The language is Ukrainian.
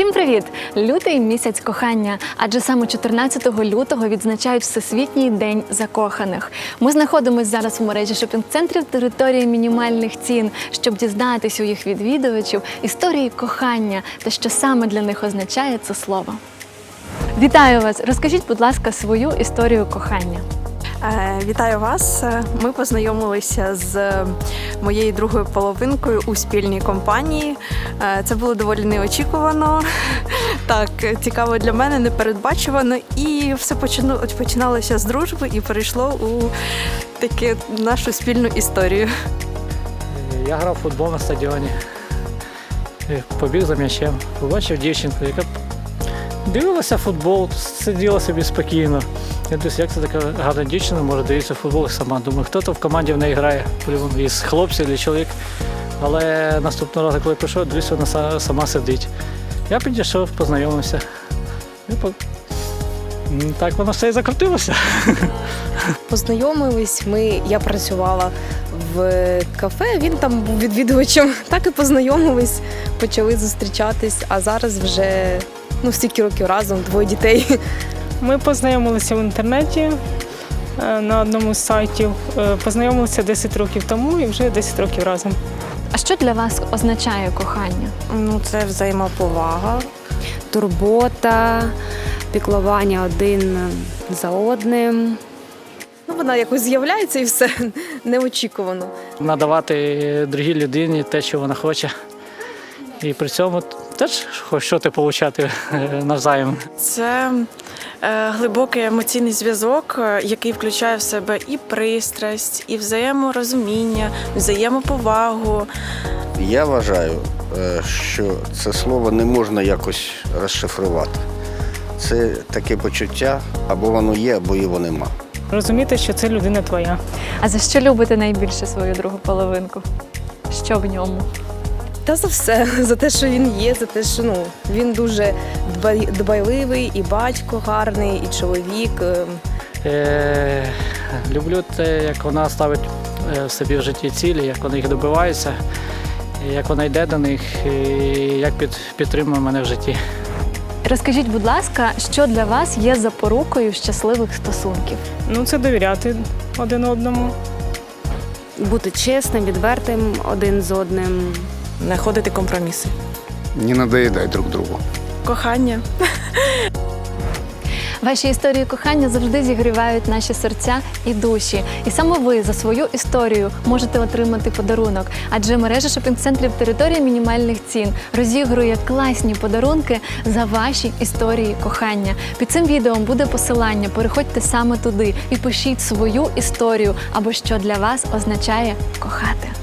Всім привіт! Лютий місяць кохання, адже саме 14 лютого відзначають Всесвітній день закоханих. Ми знаходимося зараз в мережі шопінг-центрів території мінімальних цін, щоб дізнатися у їх відвідувачів історії кохання та що саме для них означає це слово. Вітаю вас! Розкажіть, будь ласка, свою історію кохання. Е, Вітаю вас. Ми познайомилися з моєю другою половинкою у спільній компанії. Е, Це було доволі неочікувано, так цікаво для мене, непередбачувано. І все починалося з дружби і перейшло у таке нашу спільну історію. Я грав в футбол на стадіоні. Побіг за м'ячем. Побачив дівчинку, яка дивилася футбол, сиділа собі спокійно. Я дивлюся, як це така гарна дівчина може дивитися футбол сама. Думаю, хто то в команді в неї грає, із хлопців чи чоловік. Але наступного разу, коли прийшов, дивлюся, вона сама сидить. Я підійшов, познайомився. Так воно все і закрутилося. Познайомились ми, я працювала в кафе, він там був відвідувачем. Так і познайомились, почали зустрічатись, а зараз вже ну, стільки років разом, двоє дітей. Ми познайомилися в інтернеті е, на одному з сайтів. Е, Познайомилися 10 років тому і вже 10 років разом. А що для вас означає кохання? Ну, це взаємоповага. Турбота, піклування один за одним. Ну, вона якось з'являється і все неочікувано. надавати другій людині те, що вона хоче. І при цьому теж хоч що ти отримати навзаєм. Це е, глибокий емоційний зв'язок, е, який включає в себе і пристрасть, і взаєморозуміння, взаємоповагу. Я вважаю, е, що це слово не можна якось розшифрувати. Це таке почуття, або воно є, або його нема. Розуміти, що це людина твоя. А за що любите найбільше свою другу половинку? Що в ньому? Та за все, за те, що він є, за те, що ну, він дуже дбай- дбайливий, і батько гарний, і чоловік. е, Е, люблю те, як вона ставить е, в собі в житті цілі, як вона їх добивається, як вона йде до них, і як під, підтримує мене в житті. Розкажіть, будь ласка, що для вас є запорукою щасливих стосунків? Ну, це довіряти один одному. Бути чесним, відвертим один з одним. Знаходити компроміси. Не надоїдай друг другу. Кохання. Ваші історії кохання завжди зігрівають наші серця і душі. І саме ви за свою історію можете отримати подарунок. Адже мережа шопінг-центрів території мінімальних цін розігрує класні подарунки за ваші історії кохання. Під цим відео буде посилання. Переходьте саме туди і пишіть свою історію або що для вас означає кохати.